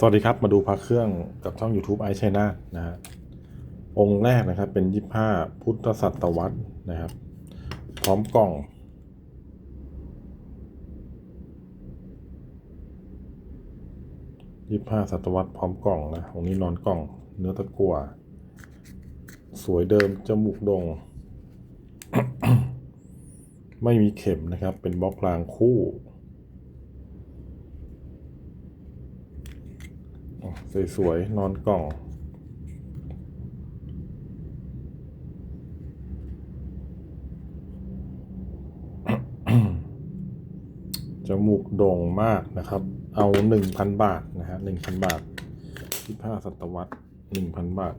สวัสดีครับ มาดูพระเครื่องกับช่อง YouTube ไอช n นานะฮะองค์แรกนะครับเป็น25พุทธศตวรรษนะครับ พร้อมกล่อง25ศตวรรษพร้อมกล่องนะองค์นี้นอนกล่อง เนื้อตะกั่วสวยเดิมจมูกดง่งไม่มีเข็มนะครับ เป็นบล็อกรางคู่ สวยๆนอนกล่อง จมูกโด่งมากนะครับ เอาหนึ่งพันบาท นะฮะหนึ่งพันบาทที่ผ้าศตวรรษหนึ่งพันบาท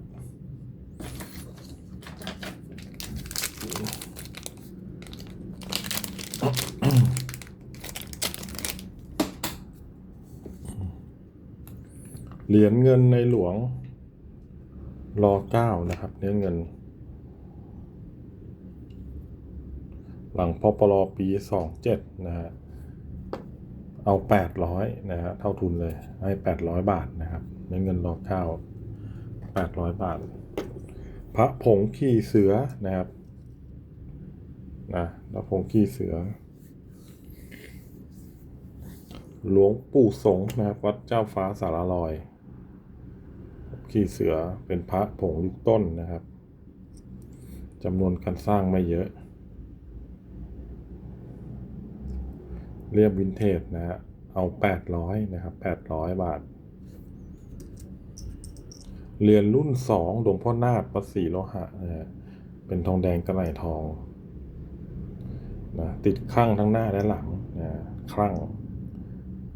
เหรียญเงินในหลวง รอเก้านะครับเนื้อเงิน หลังพปรปีสองเจ็ดนะฮะเอาแปดร้อยนะฮะเท่าทุนเลยให้แปดร้อยบาทนะครับเนื้อเงินรอเก้าแปดร้อยบาท พระผงขี้เสือนะครับนะพระผงขี้เสือหลวงปู่สงนะครับ วัดเจ้าฟ้าสารลอย ขี้เสือเป็นพระผงยุคต้นนะครับจำนวนการสร้างไม่เยอะ เรียบวินเทจนะฮะเอาแปดร้อยนะครับแปดร้อยบาทเรียนรุ่นสองหลวงพ่อนาฏประสีโลหะนะฮะเป็นทองแดงกระไหลทองนะติดข้างทั้งหน้าและหลังนะข้าง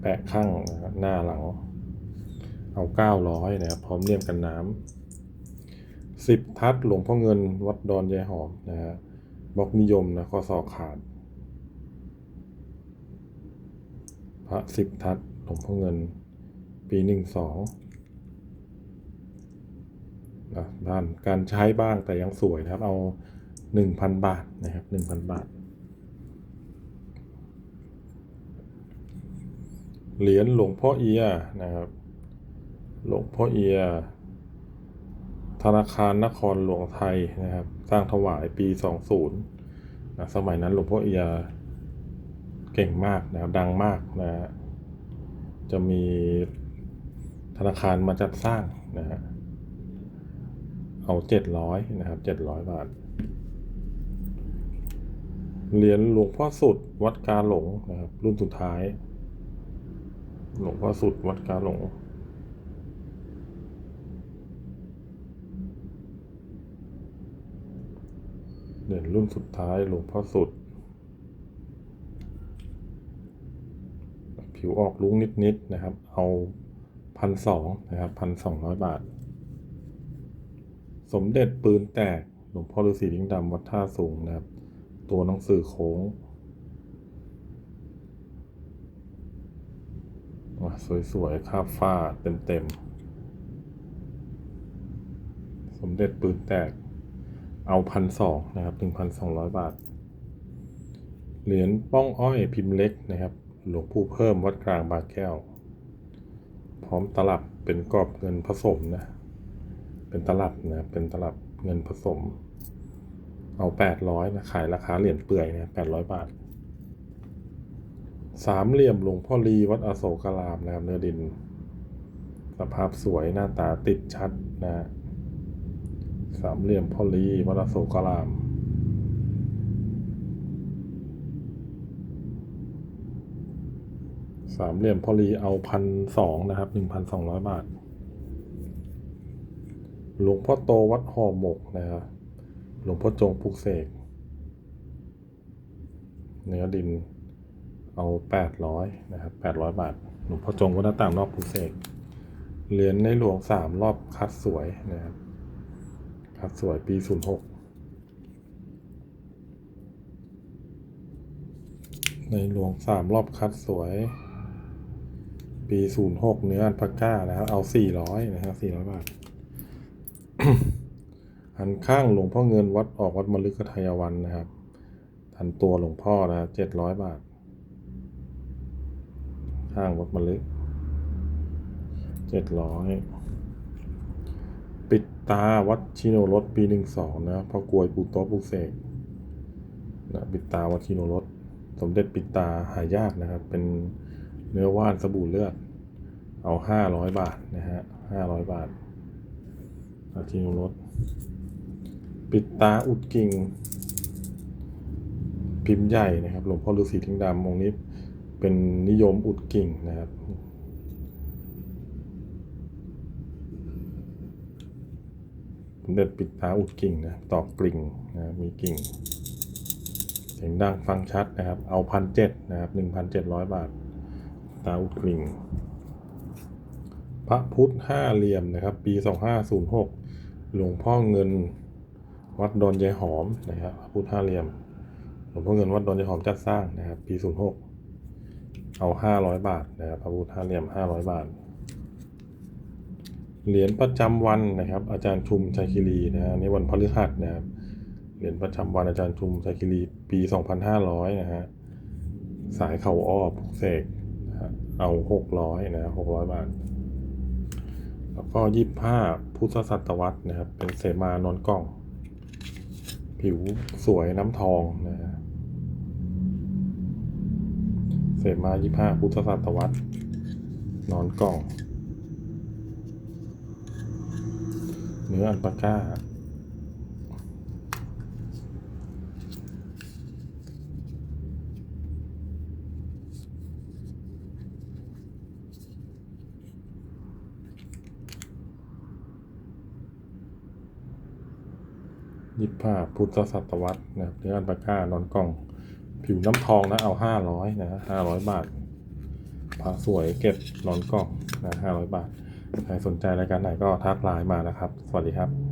แปะข้างนะหน้าหลัง เอาเก้าร้อยนะครับ พร้อมเลี่ยมกันน้ำสิบทัดหลวงพ่อเงินวัดดอนยายหอมนะฮะบล็อกนิยมนะข้อศอกขาด พระสิบทัดหลวงพ่อเงิน ปีหนึ่งสองนะด้านการใช้บ้างแต่ยังสวยนะครับ เอาหนึ่งพันบาทนะครับหนึ่งพันบาท เหรียญหลวงพ่อเอียนะครับ หลวงพ่อเอีย ธนาคารนครหลวงไทยนะครับ สร้างถวายปี 20นะสมัยนั้นหลวงพ่อเอียเก่งมากนะครับดังมากนะฮะจะมีธนาคารมาจัดสร้างนะฮะเอาเจ็ดร้อยนะครับเจ็ดร้อยบาท เหรียญหลวงพ่อสุดวัดกาหลงนะครับรุ่นสุดท้าย หลวงพ่อสุดวัดกาหลง เหรียญรุ่นสุดท้ายหลวงพ่อสุด ผิวออกลุ้งนิดๆนะครับ เอาพันสองนะครับพันสองร้อยบาท สมเด็จปืนแตกหลวงพ่อฤาษีลิงดำวัดท่าสูงนะครับ ตัวหนังสือโค้งอะสวยๆคาบฟ้าเต็มๆ สมเด็จปืนแตก เอาพันสองนะครับหนึ่งพันสองร้อยบาท เหรียญป้องอ้อยพิมพ์เล็กนะครับหลวงปู่เพิ่มวัดกลางบางแก้ว พร้อมตลับเป็นกรอบเงินผสมนะเป็นตลับนะเป็นตลับเงินผสม เอาแปดร้อยนะขายราคาเหรียญเปื่อยนะแปดร้อยบาทสามเหลี่ยมหลวงพ่อลีวัดอโศการามนะครับเนื้อดิน สภาพสวยหน้าตาติดชัดนะ สามเหลี่ยมพอลีวัดอโศกรามสามเหลี่ยมพอลีเอาพันสองนะครับหนึ่งพันสองร้อยบาท หลวงพ่อโตวัดห่อหมกนะครับหลวงพ่อจงปลุกเสกเนื้อดินเอาแปดร้อยนะครับแปดร้อยบาท หลวงพ่อจงวัดหน้าต่างนอกปลุกเสกเหรียญในหลวงสามรอบคัดสวยนะครับ คัดสวยปีศูนย์หกในหลวงสามรอบคัดสวย ปีศูนย์หกเนื้ออันพาก้านะครับ เอาสี่ร้อยนะครับสี่ร้อยบาทหันข้างหลวงพ่อเงินวัดออกวัดมฤคทายวันนะครับ ทันตัวหลวงพ่อนะเจ็ดร้อยบาท ข้างวัดมฤคเจ็ดร้อย ปิดตาวัดชิโนรสปีหนึ่งสองนะพ่อกวยปูโต๊ะปูเสกนะปิดตาวัดชิโนรสสมเด็จปิดตาหายากนะครับ เป็นเนื้อว่านสบู่เลือด เอาห้าร้อยบาทนะฮะห้าร้อยบาทวัดชิโนรสปิดตาอุดกิ่ง พิมพ์ใหญ่นะครับหลวงพ่อฤาษีทิ้งดำองค์นี้เป็นนิยมอุดกิ่งนะครับ สม เด็จปิดตาอุดกิ่งนะตอกกลิ่งนะมีกิ่งเสียงดังฟังชัดนะครับ เอาพันเจ็ดนะครับหนึ่งพันเจ็ดร้อยบาท ตาอุดกลิ่ง พระพุทธห้าเหลี่ยมนะครับ ปีสองห้าศูนย์หกหลวงพ่อเงินวัดดอนยายหอมนะครับพระพุทธห้าเหลี่ยม หลวงพ่อเงินวัดดอนยายหอมจัดสร้างนะครับ ปีศูนย์หกเอาห้าร้อยบาทนะครับพระพุทธห้าเหลี่ยมห้าร้อยบาท เหรียญประจำวันนะครับ อาจารย์ชุมชัยคิรีนะฮะอันนี่วันพฤหัสนะครับเหรียญประจำวันอาจารย์ชุมชัยคิรีปี 2500 นะฮะสายเข่าอ้อปุกเสกนะเอา 600 นะ600 บาท แล้วก็25พุทธศตวรรษนะครับ เป็นเสมานอนกล้อง ผิวสวยน้ำทองนะฮะเสมา25พุทธศตวรรษนอนกล้อง เนื้ออันปาก้ายิบผ้าพุทธศตวรรษนะครับเนื้ออันปาก้านอนกล่อง ผิวน้ำทองนะเอาห้าร้อยนะห้าร้อยบาทพระสวยเก็บนอนกล่องนะห้าร้อยบาท ใครสนใจรายการไหนก็ทักไลน์มานะครับ สวัสดีครับ